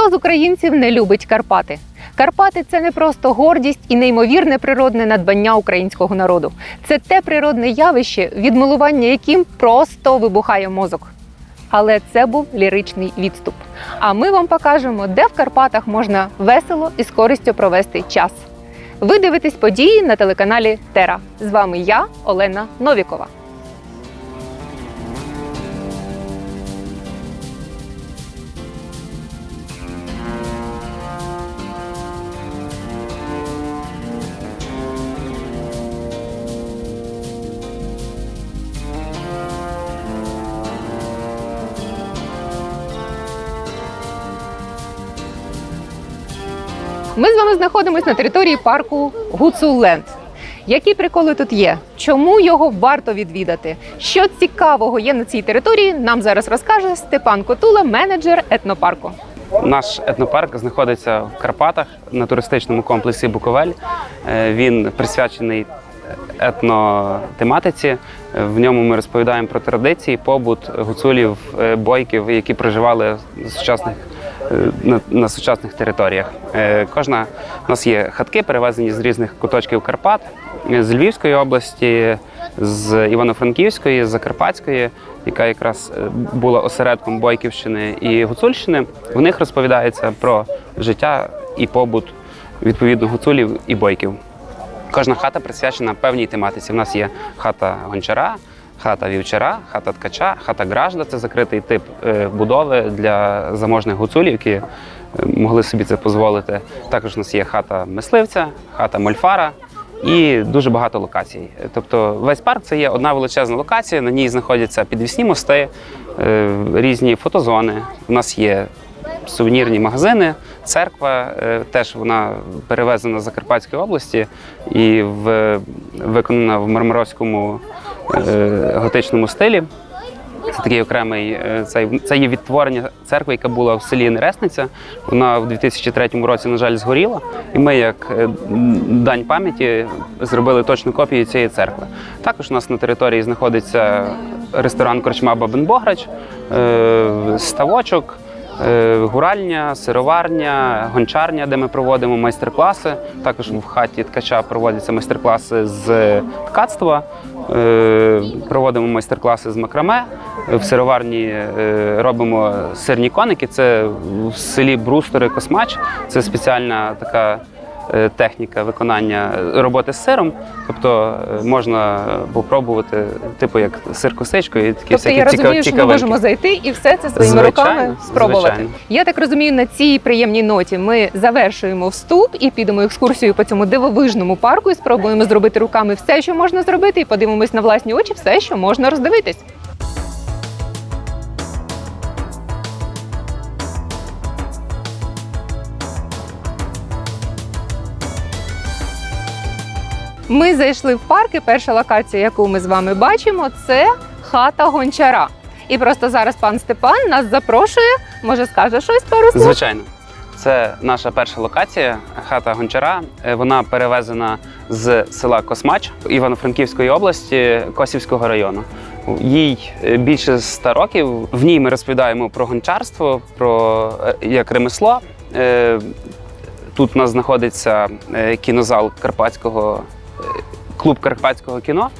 Хто з українців не любить Карпати? Карпати це не просто гордість і неймовірне природне надбання українського народу. Це те природне явище, від милування яким просто вибухає мозок. Але це був ліричний відступ. А ми вам покажемо, де в Карпатах можна весело і з користю провести час. Ви дивитесь події на телеканалі Тера. З вами я, Олена Новікова. Ми з вами знаходимося на території парку Гуцулленд. Які приколи тут є? Чому його варто відвідати? Що цікавого є на цій території? Нам зараз розкаже Степан Котула, менеджер етнопарку. Наш етнопарк знаходиться в Карпатах на туристичному комплексі Буковель. Е, Він присвячений етнотематиці. В ньому ми розповідаємо про традиції, побут гуцулів, е, бойків, які проживали в сучасних. На, на сучасних територіях Е, кожна у нас є хатки, перевезені з різних куточків Карпат, з Львівської області, з Івано-Франківської, з Закарпатської, яка якраз е, була осередком Бойківщини і Гуцульщини. В них розповідається про життя і побут відповідно гуцулів і бойків. Кожна хата присвячена певній тематиці. У нас є хата гончара, хата вівчара, хата ткача, хата гражда це закритий тип е, будови для заможних гуцулів, які е, могли собі це дозволити. Також у нас є хата мисливця, хата мольфара і дуже багато локацій. Тобто весь парк це є одна величезна локація. На ній знаходяться підвісні мости, е, різні фотозони. У нас є сувенірні магазини, церква теж вона перевезена з Закарпатської області і виконана в мармаровському готичному стилі. Це такий окремий е, це, є відтворення церкви, яка була в селі Нересниця. Вона в 2003 році, на жаль, згоріла. І ми, як е, дань пам'яті, зробили точну копію цієї церкви. Також у нас на території знаходиться ресторан Корчма Бабин Бограч, е, ставочок. Е, Гуральня, сироварня, гончарня, де ми проводимо майстер-класи. Також в хаті ткача проводяться майстер-класи з ткацтва. Е, Проводимо майстер-класи з макраме. В сироварні е, робимо сирні коники. Це в селі Брустори Космач. Це спеціальна така техніка виконання роботи з сиром. Тобто е, можна попробувати, типу як сир косичкою і такі Тобто всякі я розумію, що ми можемо зайти і все це своїми Звичайно, руками спробувати. звичайно. Я так розумію, на цій приємній ноті ми завершуємо вступ і підемо екскурсію по цьому дивовижному парку і спробуємо зробити руками все, що можна зробити, і подивимось на власні очі все, що можна роздивитись. Ми зайшли в парк, і перша локація, яку ми з вами бачимо, це хата гончара. І просто зараз пан Степан нас запрошує. Може, скаже щось пару слів? Звичайно. Це наша перша локація, хата гончара. Е, Вона перевезена з села Космач Івано-Франківської області Косівського району. Їй е, більше ста років. В ній ми розповідаємо про гончарство, про е, як ремесло. Тут у нас знаходиться кінозал Карпатського клуб Карпатського кіно,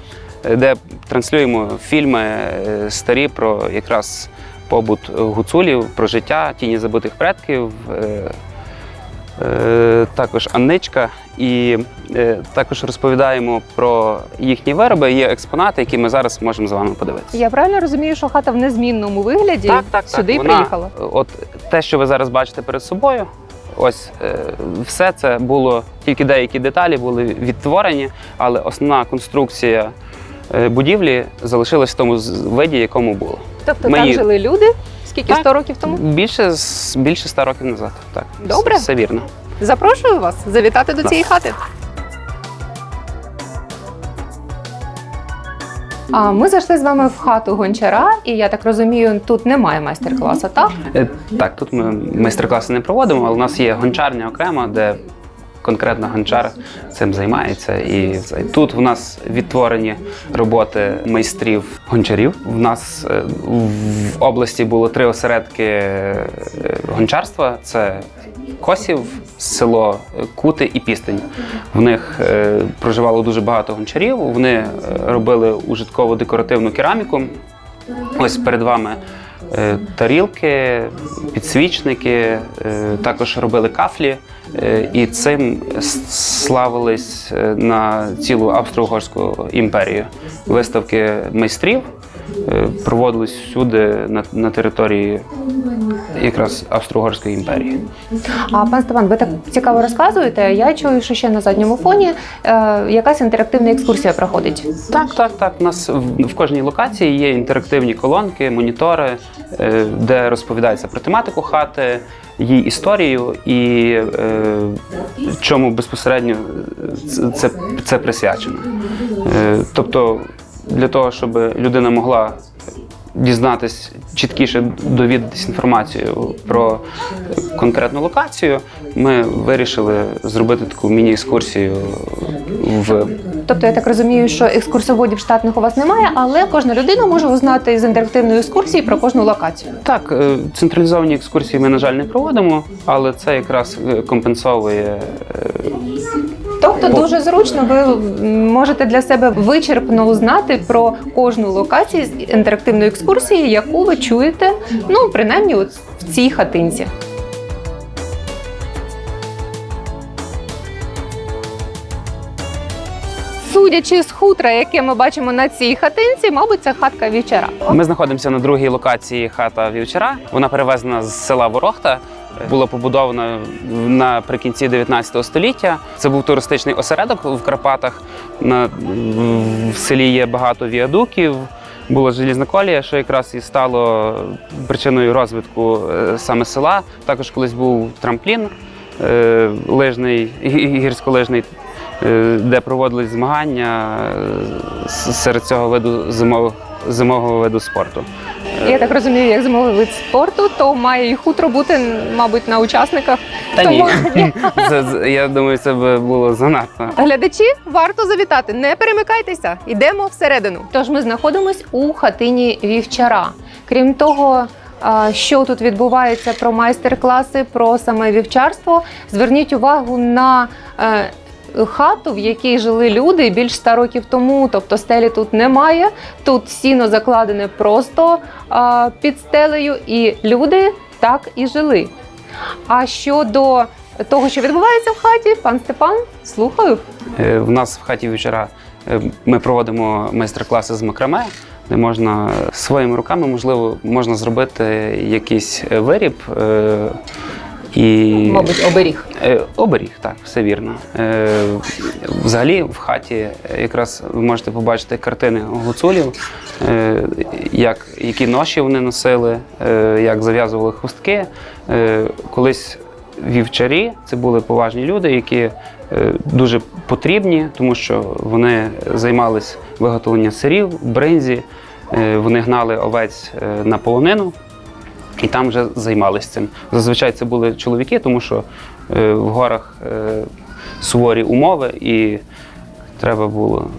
е, де транслюємо фільми е, старі про якраз побут гуцулів, про життя, тіні забутих предків. е, Також Анничка, і також розповідаємо про їхні вироби. Є експонати, які ми зараз можемо з вами подивитися. Я правильно розумію, що хата в незмінному вигляді сюди і Вона, приїхала. От те, що ви зараз бачите перед собою, ось е, все це було, тільки деякі деталі були відтворені, але основна конструкція е, будівлі залишилась в тому виді, якому було. Тобто ми там її- жили люди скільки Так. 100 років тому. Більше більше ста років назад. Так, Добре. все вірно. Запрошую вас завітати до цієї хати. А ми зайшли з вами в хату гончара, і я так розумію, тут немає майстер-класу, так? Е, Так, тут ми майстер-класи не проводимо, але у нас є гончарня окремо, де конкретно гончар цим займається. І тут в нас відтворені роботи майстрів гончарів. В нас е, в області було три осередки е, гончарства: це Косів, село Кути і Пістень. В них е, проживало дуже багато гончарів. Вони робили ужиткову декоративну кераміку. Ось перед вами тарілки, підсвічники, е, також робили кафлі. е, І цим славились е, на цілу Австро-Угорську імперію. Виставки майстрів е, проводились всюди на, на території якраз Австро-Угорської імперії. А пан Степан, ви так цікаво розказуєте. Я чую, що ще на задньому фоні е, якась інтерактивна екскурсія проходить. Так, так, так. У нас в, в кожній локації є інтерактивні колонки, монітори, е, де розповідається про тематику хати, її історію і е, чому безпосередньо це, це, це присвячено. Е, тобто, для того, щоб людина могла дізнатись чіткіше довідатись інформацію про конкретну локацію, ми вирішили зробити таку міні-екскурсію в Тобто, я так розумію, що екскурсоводів штатних у вас немає, але кожна людина може узнати з інтерактивної екскурсії про кожну локацію. Так, е, централізовані екскурсії ми, на жаль, не проводимо, але це якраз е, компенсовує. е, Тобто, дуже зручно ви можете для себе вичерпно узнати про кожну локацію з інтерактивної екскурсії, яку ви чуєте, ну принаймні, от в цій хатинці. Судячи з хутра, яке ми бачимо на цій хатинці, мабуть, це хатка вівчара. Ми знаходимося на другій локації хата Вівчара. Вона перевезена з села Ворохта. Була побудована наприкінці 19 століття. Це був туристичний осередок в Карпатах. На, в селі є багато віадуків. Була желізна колія, що якраз і стало причиною розвитку е, саме села. Також колись був трамплін е, лижний, гі- гірськолижний, е, де проводились змагання серед цього виду зимового, зимового виду спорту. Я так розумію, як зимовий вид спорту, то має і хутро бути, мабуть, на учасниках. Та Тому ні. Це, це- я думаю, це би було занадто. Глядачі варто завітати. Не перемикайтеся, йдемо всередину. Тож ми знаходимось у хатині вівчара. Крім того. а, Що тут відбувається про майстер-класи, про саме вівчарство? Зверніть увагу на е, хату, в якій жили люди більш ста років тому. Тобто стелі тут немає. Тут сіно закладене просто а, під стелею, і люди так і жили. А щодо того, що відбувається в хаті, пан Степан, слухаю. Е, В нас в хаті вечора е, ми проводимо майстер-класи з макраме, де можна своїми руками, можливо, можна зробити якийсь е, виріб. Е, І Мабуть, оберіг. Е, Оберіг, так, все вірно. Е, Взагалі в хаті якраз ви можете побачити картини гуцулів, е, як, які ноші вони носили, е, як зав'язували хустки. Е, Колись вівчарі це були поважні люди, які е, дуже потрібні, тому що вони займались виготовленням сирів, бринзі, е, вони гнали овець е, на полонину. І там вже займалися цим. Зазвичай це були чоловіки, тому що е, в горах е, суворі умови, і треба було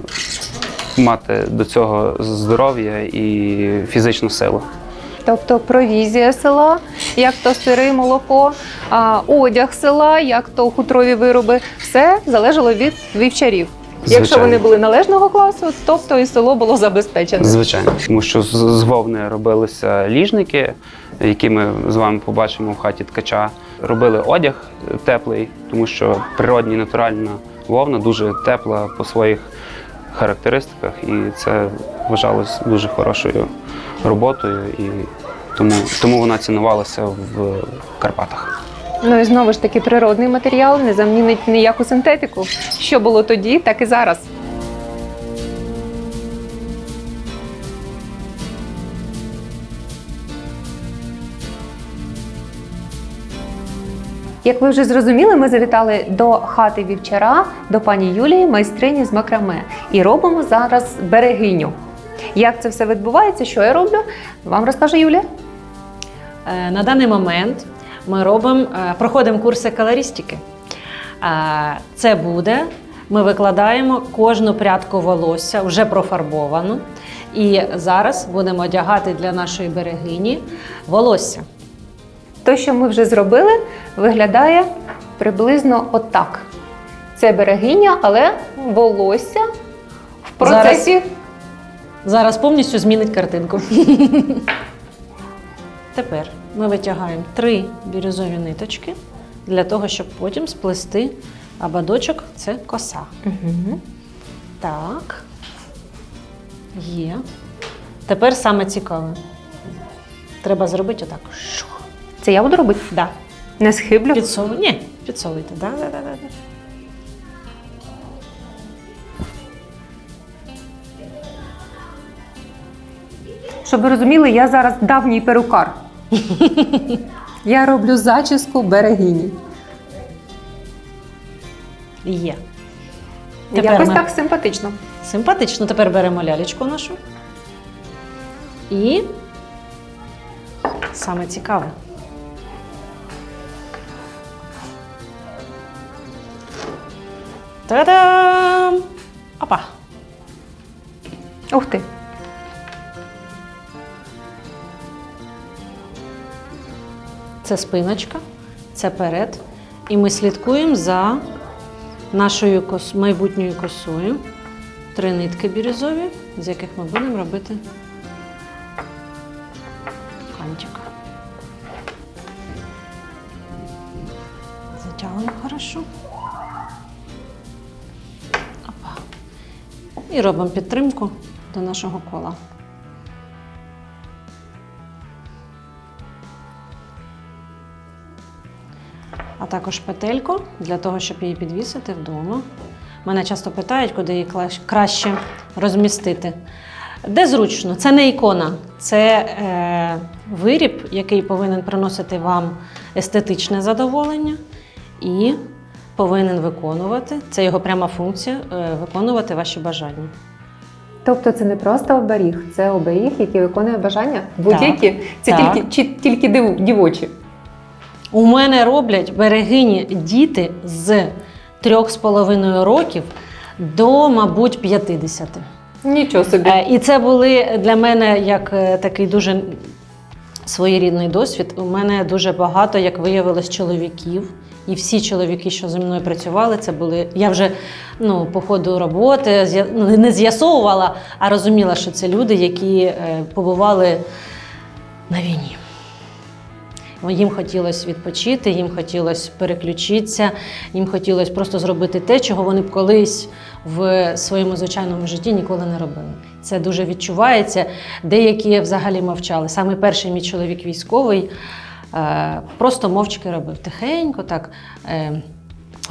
мати до цього здоров'я і фізичну силу. Тобто провізія села, як то сири, молоко, одяг села, як то хутрові вироби, все залежало від вівчарів. Якщо вони були належного класу, тобто і село було забезпечене. Звичайно, тому що з вовни робилися ліжники, які ми з вами побачимо в хаті ткача. Робили одяг теплий, тому що природня і натуральна вовна дуже тепла по своїх характеристиках, і це вважалось дуже хорошою роботою, і тому, тому вона цінувалася в Карпатах. Ну і знову ж таки природний матеріал не замінить ніяку синтетику. Що було тоді, так і зараз. Як ви вже зрозуміли, ми завітали до хати вівчара, до пані Юлії, майстрині з макраме, і робимо зараз берегиню. Як це все відбувається, що я роблю, вам розкаже Юлія. Е, На даний момент ми робимо, е, проходимо курси колористики. А, Це буде. Ми викладаємо кожну прядку волосся, вже профарбовану. І зараз будемо одягати для нашої берегині волосся. То, що ми вже зробили, виглядає приблизно отак. Це берегиня, але волосся в процесі. Зараз повністю змінить картинку. Тепер ми витягаємо три бірюзові ниточки для того, щоб потім сплести ободочок це коса. Так. Є. Тепер саме цікаве. Треба зробити отак. Це я буду робити? Да. Не схиблю. Підсовуй. Ні, підсовуйте. Да, да, да. да. Щоб ви розуміли, я зараз давній перукар. Я роблю зачіску берегині. Є. Тепер Якось ми- так симпатично. Симпатично. Тепер беремо лялечку нашу. І саме цікаве. Та-дам! Опа! Ух ти. Це спиночка, це перед. І ми слідкуємо за нашою кос... майбутньою косою. Три нитки бірюзові, з яких ми будемо робити кантик. Затягуємо хорошо. І робимо підтримку до нашого кола. а також петельку для того, щоб її підвісити вдома. Мене часто питають, куди її краще розмістити. Де зручно? Це не ікона, це е, виріб, який повинен приносити вам естетичне задоволення і повинен виконувати. Це його пряма функція е, виконувати ваші бажання. Тобто це не просто оберіг, це оберіг, який виконує бажання. Будь-які. Це Так. тільки, чи, тільки див, дівочі. У мене роблять берегині діти з трьох з половиною років до, мабуть, 50. Нічого собі. Е, І це були для мене як е, такий дуже своєрідний досвід. У мене дуже багато, як виявилось, чоловіків. І всі чоловіки, що зі мною працювали, це були. Я вже ну, по ходу роботи ну, не з'ясовувала, а розуміла, що це люди, які е, побували на війні. Їм хотілося відпочити, їм хотілося переключитися, їм хотілося просто зробити те, чого вони б колись в своєму звичайному житті ніколи не робили. Це дуже відчувається. Деякі взагалі мовчали. Саме перший мій чоловік військовий просто мовчки робив тихенько, так. Е,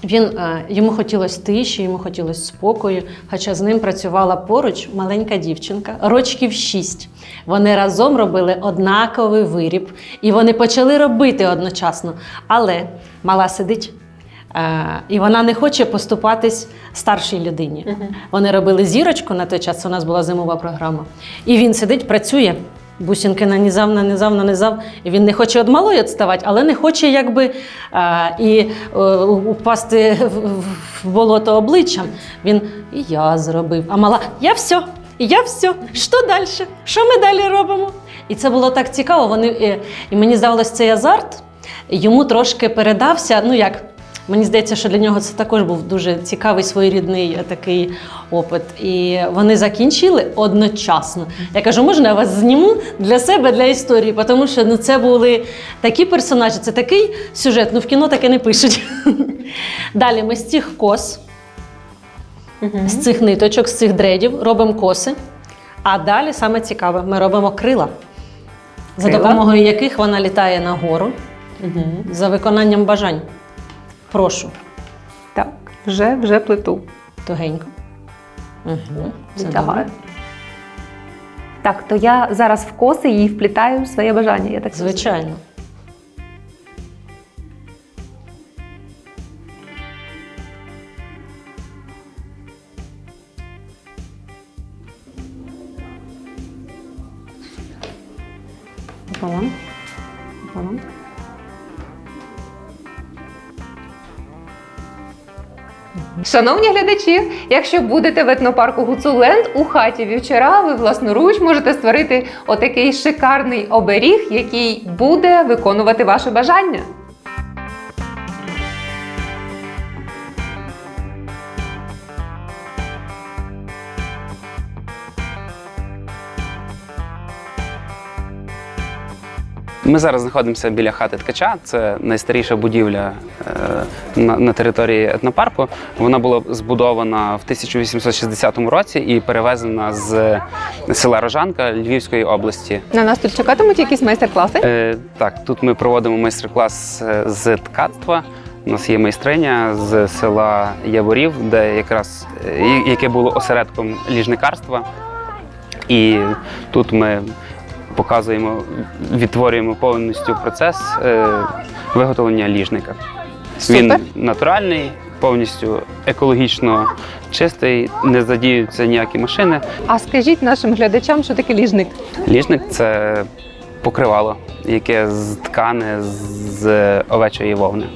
він, е, йому хотілося тиші, йому хотілося спокою, хоча з ним працювала поруч маленька дівчинка, рочків шість. Вони разом робили однаковий виріб, і вони почали робити одночасно. Але мала сидить, е, і вона не хоче поступатись старшій людині. Вони робили зірочку на той час, у нас була зимова програма. І він сидить, працює. Бусинки нанізав, нанізав, нанізав. І він не хоче від малої відставати, але не хоче якби і е, упасти в болото обличчям. Він і я зробив. А мала, я все, і я все. Що далі? Що ми далі робимо? І це було так цікаво. Вони, е, і мені здавалося, цей азарт йому трошки передався. Ну як, Мені здається, що для нього це також був дуже цікавий своєрідний е, такий опит. І вони закінчили одночасно. Я кажу, можна я вас зніму для себе, для історії, тому що ну, це були такі персонажі, це такий сюжет. Ну в кіно таке не пишуть. Далі ми з цих кос, з цих ниточок, з цих дредів робимо коси. А далі саме цікаве, ми робимо крила, за допомогою яких вона літає нагору Угу. за виконанням бажань. Прошу, Так, вже, вже плиту. тугенько. Угу. Витягаю. Так, то я зараз в коси її вплітаю в своє бажання. Я так. Звичайно. Пополам. Пополам. Шановні глядачі, якщо будете в етнопарку Гуцуленд у хаті вівчара, ви власноруч можете створити отакий шикарний оберіг, який буде виконувати ваше бажання. Ми зараз знаходимося біля хати ткача. Це найстаріша будівля е, на, території етнопарку. Вона була збудована в 1860 році і перевезена з села Рожанка Львівської області. На нас тут чекатимуть якісь майстер-класи. Е, так, тут ми проводимо майстер-клас е, з ткацтва. У нас є майстриня з села Яворів, де якраз яке було осередком ліжникарства. І тут ми показуємо, відтворюємо повністю процес е, виготовлення ліжника. Супер. Він натуральний, повністю екологічно чистий, не задіються ніякі машини. А скажіть нашим глядачам, що таке ліжник? Ліжник це покривало, яке з ткани з овечої вовни.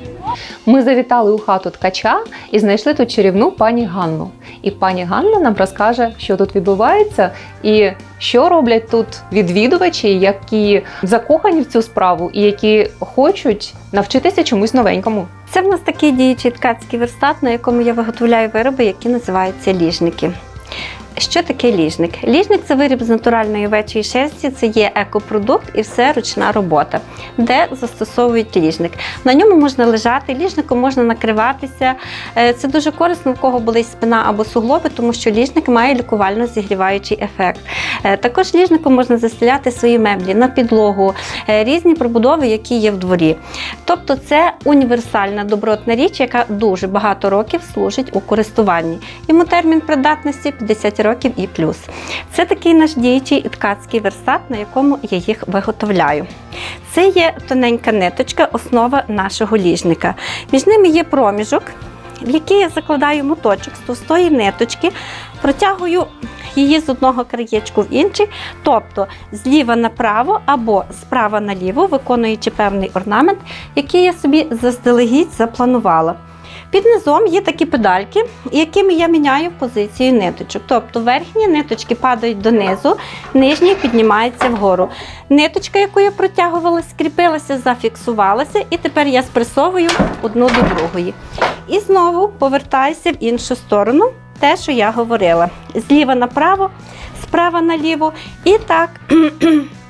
Ми завітали у хату ткача і знайшли тут чарівну пані Ганну. І пані Ганна нам розкаже, що тут відбувається, і що роблять тут відвідувачі, які закохані в цю справу і які хочуть навчитися чомусь новенькому. Це в нас такий діючий ткацький верстат, на якому я виготовляю вироби, які називаються ліжники. Що таке ліжник? Ліжник це виріб з натуральної овечої шерсті, це є екопродукт і все ручна робота, де застосовують ліжник. На ньому можна лежати, ліжником можна накриватися. Е, Це дуже корисно, в кого болить спина або суглоби, тому що ліжник має лікувально зігріваючий ефект. Е, Також ліжником можна застеляти свої меблі на підлогу, е, різні прибудови, які є в дворі. Тобто це універсальна добротна річ, яка дуже багато років служить у користуванні. Йому термін придатності 50 років і плюс. Це такий наш діючий і ткацький верстат, на якому я їх виготовляю. Це є тоненька ниточка, основа нашого ліжника. Між ними є проміжок, в який я закладаю моточок з товстої ниточки, протягую її з одного краєчку в інший, тобто зліва направо або справа наліво, виконуючи певний орнамент, який я собі заздалегідь запланувала. Під низом є такі педальки, якими я міняю позицію ниточок. Тобто верхні ниточки падають донизу, нижні піднімаються вгору. Ниточка, яку я протягувала, скріпилася, зафіксувалася, і тепер я спресовую одну до другої. І знову повертаюся в іншу сторону, те, що я говорила. Зліва направо, справа наліво. І так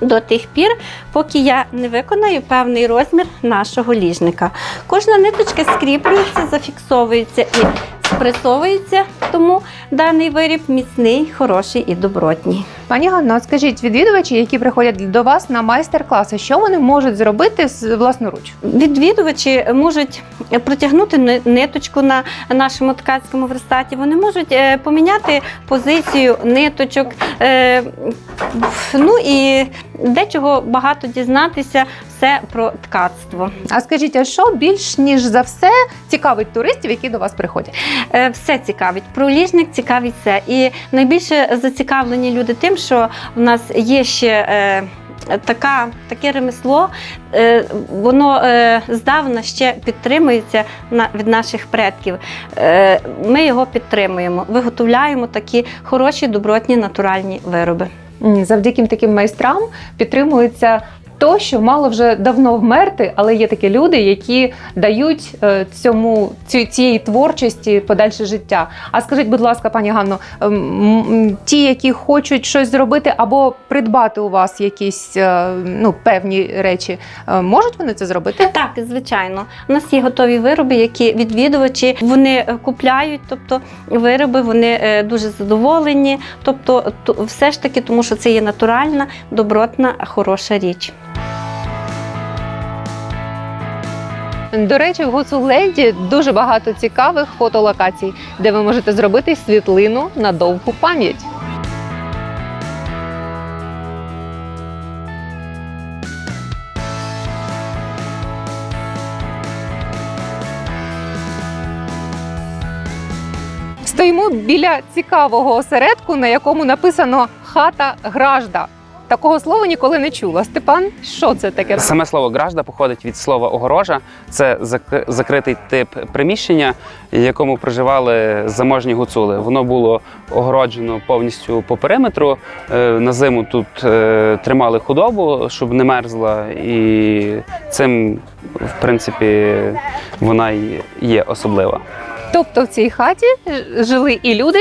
до тих пір, поки я не виконаю певний розмір нашого ліжника. Кожна ниточка скріплюється, зафіксовується і спресовується, тому даний виріб міцний, хороший і добротній. Пані Ганна, скажіть, відвідувачі, які приходять до вас на майстер-класи, що вони можуть зробити з власноруч? Відвідувачі можуть протягнути ниточку на нашому ткацькому верстаті. Вони можуть е, поміняти позицію ниточок. е, Ну і дечого багато дізнатися все про ткацтво. А скажіть, а що більш ніж за все цікавить туристів, які до вас приходять? Е, Все цікавить. Про ліжник цікавить все. І найбільше зацікавлені люди тим, що в нас є ще. е, Така, таке ремесло, е, воно е, здавна ще підтримується на, від наших предків. Ми його підтримуємо, виготовляємо такі хороші, добротні, натуральні вироби. Завдяки таким майстрам підтримується то, що мало вже давно вмерти, але є такі люди, які дають е, цьому ці- цієї творчості подальше життя. А скажіть, будь ласка, пані Ганно, ем, ті, які хочуть щось зробити або придбати у вас якісь е, ну, певні речі, е, можуть вони це зробити? Так, звичайно. У нас є готові вироби, які відвідувачі вони купляють, тобто вироби вони дуже задоволені. Тобто, все ж таки, тому що це є натуральна, добротна, хороша річ. До речі, в Гуцуленді дуже багато цікавих фотолокацій, де ви можете зробити світлину на довгу пам'ять. Стоїмо біля цікавого осередку, на якому написано хата Гражда. Такого слова ніколи не чула. Степан, що це таке? Саме слово гражда походить від слова огорожа. Це зак- закритий тип приміщення, в якому проживали заможні гуцули. Воно було огороджено повністю по периметру. Е, На зиму тут е, тримали худобу, щоб не мерзла, і цим, в принципі, вона і є особлива. Тобто в цій хаті жили і люди,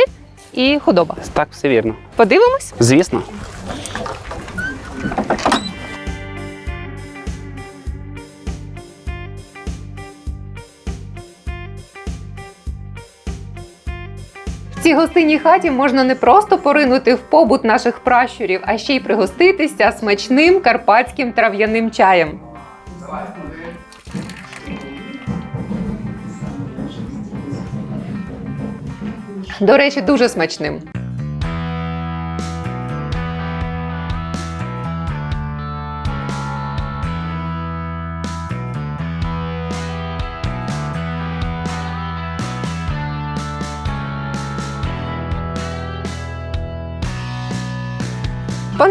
і худоба. Так, все вірно. Подивимось? Звісно. В цій гостинній хаті можна не просто поринути в побут наших пращурів, а ще й пригоститися смачним карпатським трав'яним чаєм. До речі, дуже смачним.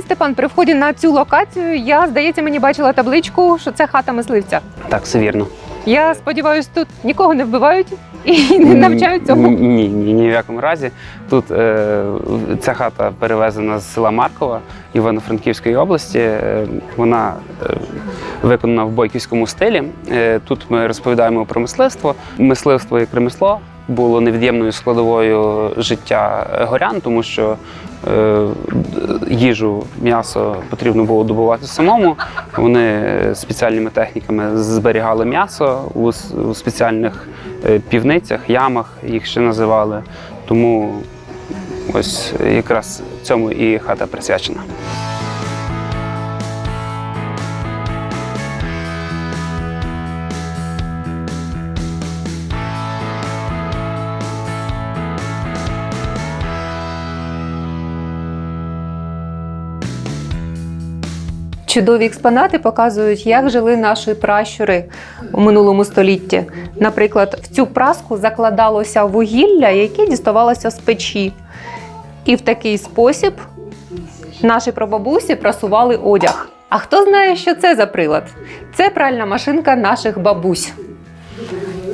Степан, при вході на цю локацію я, здається, мені бачила табличку, що це хата мисливця. Так, все вірно. Я сподіваюся, тут нікого не вбивають і не навчають цьому. Ні, ні, ні, в якому разі. Тут е, ця хата перевезена з села Маркова Івано-Франківської області. Е, вона е, виконана в бойківському стилі. Е, тут ми розповідаємо про мисливство. Мисливство як ремесло було невід'ємною складовою життя горян, тому що їжу, м'ясо потрібно було добувати самому. Вони спеціальними техніками зберігали м'ясо у, спеціальних е, півницях, ямах їх ще називали. Тому ось якраз цьому і хата присвячена. Чудові експонати показують, як жили наші пращури у минулому столітті. Наприклад, в цю праску закладалося вугілля, яке діставалося з печі. І в такий спосіб наші прабабусі прасували одяг. А хто знає, що це за прилад? Це пральна машинка наших бабусь.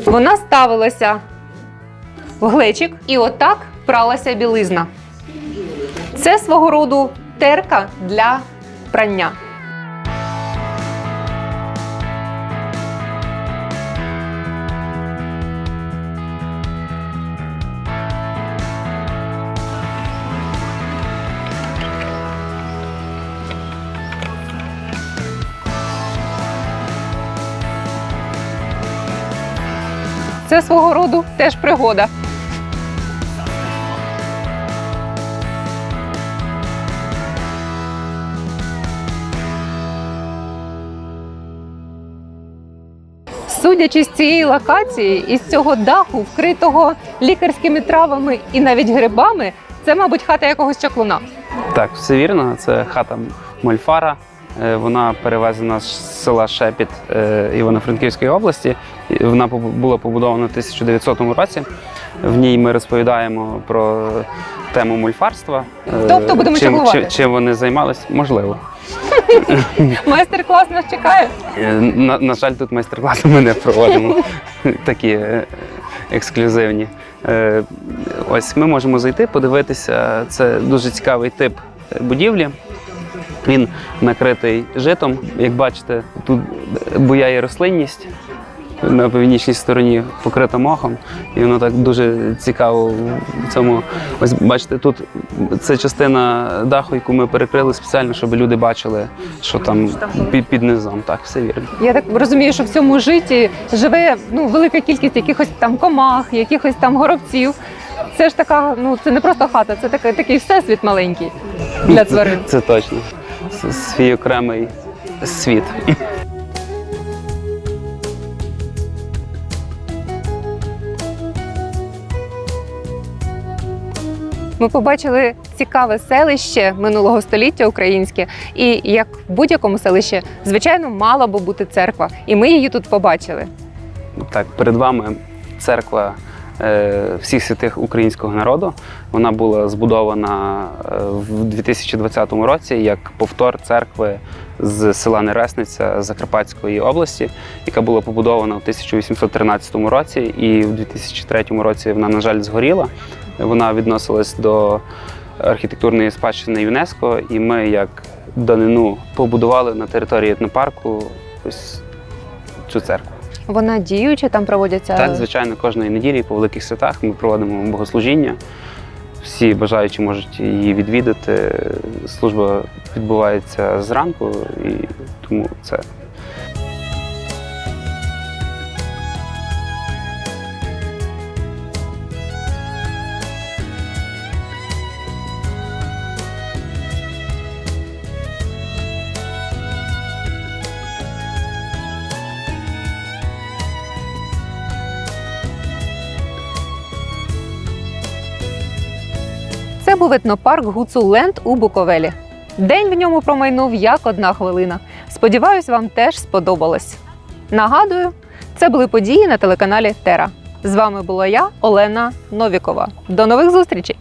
Вона ставилася в глечик і отак пралася білизна. Це свого роду терка для прання. Це свого роду теж пригода. Судячи з цієї локації, із цього даху, вкритого лікарськими травами і навіть грибами, це, мабуть, хата якогось чаклуна. Так, все вірно. Це хата Мольфара. Е, Вона перевезена з села Шепіт е, Івано-Франківської області. Вона була побудована в 1900 році. В ній ми розповідаємо про тему мульфарства. Е, Тобто будемо чим, чим, чим вони займалися? Можливо. Майстер-клас нас чекає. На, на жаль, тут майстер-класи ми не проводимо такі ексклюзивні. Ось ми можемо зайти, подивитися. Це дуже цікавий тип будівлі. Він накритий житом. Як бачите, тут буяє рослинність. На північній стороні покрита мохом, і воно так дуже цікаво в цьому. Ось бачите, тут це частина даху, яку ми перекрили спеціально, щоб люди бачили, що там під, під низом. Так, все вірно. Я так розумію, що в цьому житті живе ну, велика кількість якихось там комах, якихось там горобців. Це ж така, ну це не просто хата, це такий, такий всесвіт маленький для тварин. Це точно. Свій окремий світ. Ми побачили цікаве селище минулого століття українське, і як в будь-якому селищі, звичайно, мала би бути церква, і ми її тут побачили. Так, перед вами церква всіх святих українського народу. Вона була збудована е, в 2020 році як повтор церкви з села Нересниця Закарпатської області, яка була побудована в 1813 році, і в 2003 році вона, на жаль, згоріла. Вона відносилась до архітектурної спадщини ЮНЕСКО, і ми, як данину, побудували на території етнопарку ось цю церкву. Вона діюча, там проводяться Так, звичайно, кожної неділі по великих святах ми проводимо богослужіння. Всі бажаючі можуть її відвідати. Служба відбувається зранку, і тому це Був етнопарк Гуцуленд у Буковелі. День в ньому промайнув як одна хвилина. Сподіваюсь, вам теж сподобалось. Нагадую, це були події на телеканалі Тера. З вами була я, Олена Новікова. До нових зустрічей!